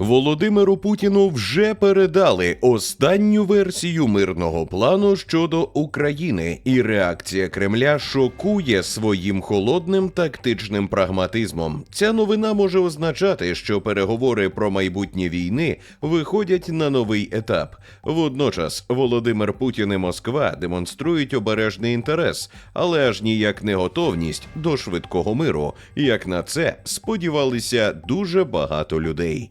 Володимиру Путіну вже передали останню версію мирного плану щодо України, і реакція Кремля шокує своїм холодним тактичним прагматизмом. Ця новина може означати, що переговори про майбутнє війни виходять на новий етап. Водночас Володимир Путін і Москва демонструють обережний інтерес, але аж ніяк не готовність до швидкого миру, як на це сподівалися дуже багато людей.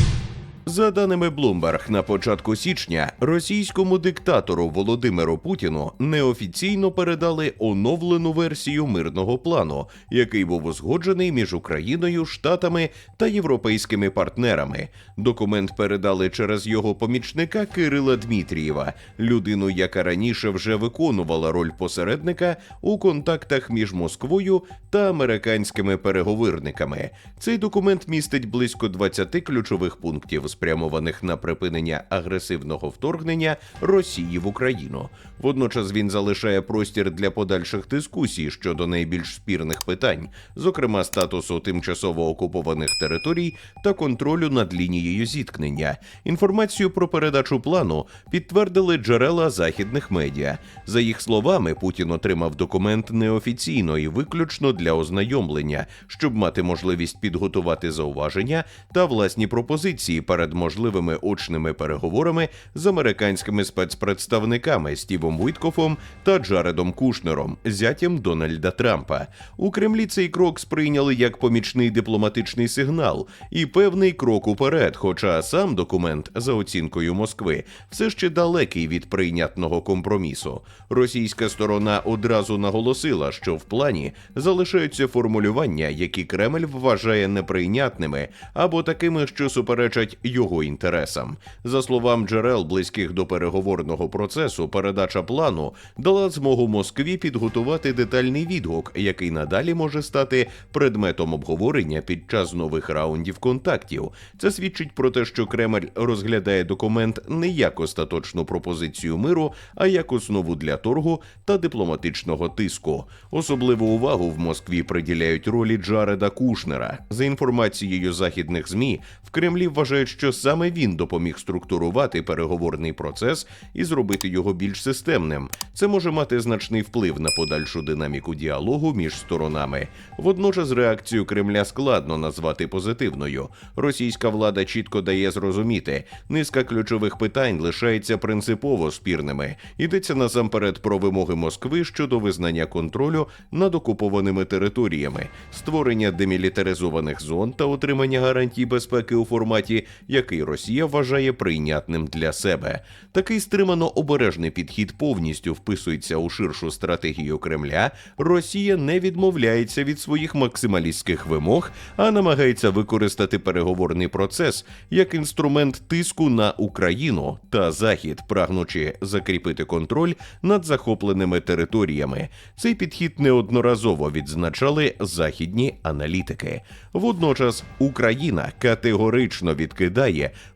За даними Bloomberg, на початку січня російському диктатору Володимиру Путіну неофіційно передали оновлену версію мирного плану, який був узгоджений між Україною, Штатами та європейськими партнерами. Документ передали через його помічника Кирила Дмитрієва, людину, яка раніше вже виконувала роль посередника у контактах між Москвою та американськими переговірниками. Цей документ містить близько 20 ключових пунктів, спрямованих на припинення агресивного вторгнення Росії в Україну. Водночас він залишає простір для подальших дискусій щодо найбільш спірних питань, зокрема статусу тимчасово окупованих територій та контролю над лінією зіткнення. Інформацію про передачу плану підтвердили джерела західних медіа. За їх словами, Путін отримав документ неофіційно і виключно для ознайомлення, щоб мати можливість підготувати зауваження та власні пропозиції перед можливими очними переговорами з американськими спецпредставниками Стівом Віткофом та Джаредом Кушнером, зятям Дональда Трампа. У Кремлі цей крок сприйняли як помічний дипломатичний сигнал і певний крок уперед. Хоча сам документ, за оцінкою Москви, все ще далекий від прийнятного компромісу. Російська сторона одразу наголосила, що в плані залишаються формулювання, які Кремль вважає неприйнятними або такими, що суперечать його інтересам. За словам джерел, близьких до переговорного процесу, передача плану дала змогу Москві підготувати детальний відгук, який надалі може стати предметом обговорення під час нових раундів контактів. Це свідчить про те, що Кремль розглядає документ не як остаточну пропозицію миру, а як основу для торгу та дипломатичного тиску. Особливу увагу в Москві приділяють ролі Джареда Кушнера. За інформацією західних змі, в Кремлі вважають, що саме він допоміг структурувати переговорний процес і зробити його більш системним. Це може мати значний вплив на подальшу динаміку діалогу між сторонами. Водночас реакцію Кремля складно назвати позитивною. Російська влада чітко дає зрозуміти, низка ключових питань лишається принципово спірними. Йдеться насамперед про вимоги Москви щодо визнання контролю над окупованими територіями, створення демілітаризованих зон та отримання гарантій безпеки у форматі, який Росія вважає прийнятним для себе. Такий стримано обережний підхід повністю вписується у ширшу стратегію Кремля. Росія не відмовляється від своїх максималістських вимог, а намагається використати переговорний процес як інструмент тиску на Україну та Захід, прагнучи закріпити контроль над захопленими територіями. Цей підхід неодноразово відзначали західні аналітики. Водночас Україна категорично відкидає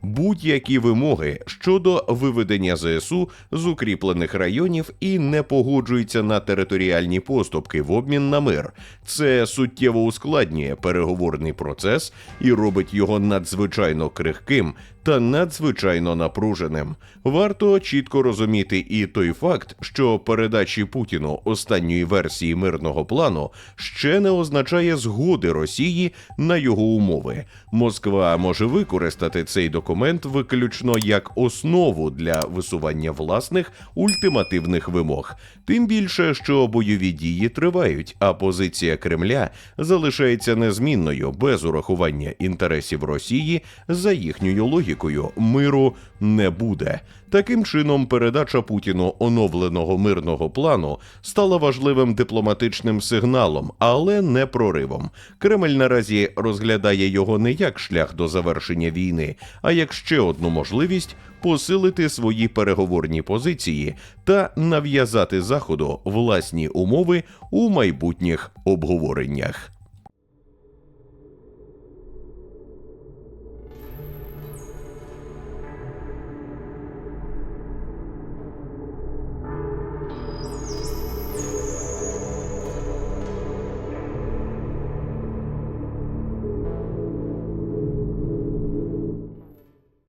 будь-які вимоги щодо виведення ЗСУ з укріплених районів і не погоджується на територіальні поступки в обмін на мир. Це суттєво ускладнює переговорний процес і робить його надзвичайно крихким та надзвичайно напруженим. Варто чітко розуміти і той факт, що передачі Путіну останньої версії мирного плану ще не означає згоди Росії на його умови. Москва може використати цей документ виключно як основу для висування власних ультимативних вимог. Тим більше, що бойові дії тривають, а позиція Кремля залишається незмінною без урахування інтересів Росії за їхньою логікою. Миру не буде. Таким чином, передача Путіну оновленого мирного плану стала важливим дипломатичним сигналом, але не проривом. Кремль наразі розглядає його не як шлях до завершення війни, а як ще одну можливість посилити свої переговорні позиції та нав'язати заходу власні умови у майбутніх обговореннях.